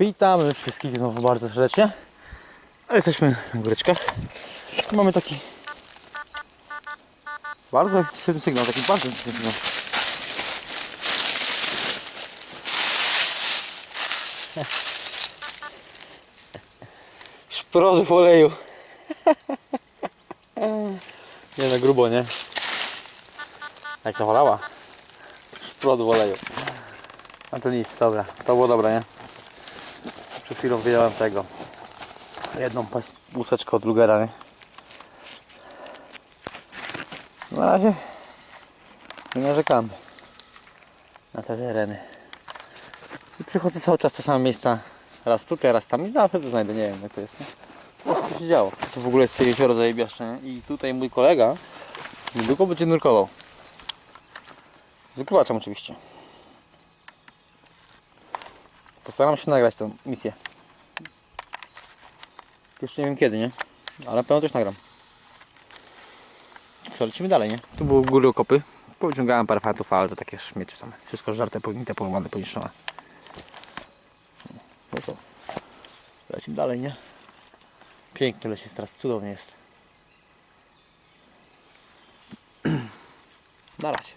Witamy wszystkich znowu bardzo serdecznie. A Jesteśmy na góreczkach. Mamy taki bardzo intensywny sygnał, taki bardzo intensywny sygnał. W oleju. Nie na grubo, nie? Jak to wolała? Szprot w oleju. A to nic, dobra. To było dobre, nie? Przed chwilą wyjąłem tego. Jedną łuseczkę od Lugera, nie? Na razie nie narzekamy na te tereny. I przychodzę cały czas te same miejsca. Raz tutaj, raz tam i zawsze to znajdę, nie wiem jak to jest. Nie? Po prostu się działo. To w ogóle jest jezioro zajebiaszcze, nie? I tutaj mój kolega niedługo będzie nurkował. Z wykrywaczem oczywiście. Postaram się nagrać tę misję. Jeszcze nie wiem kiedy, nie? Ale pewno też nagram. Co, lecimy dalej, nie? Tu były góry okopy. Powyciągałem parę fatów, ale to takie śmieci same. Wszystko żarte, pognite, połamane, poniszczone. No co? Lecimy dalej, nie? Piękny les jest teraz, cudownie jest. Na razie.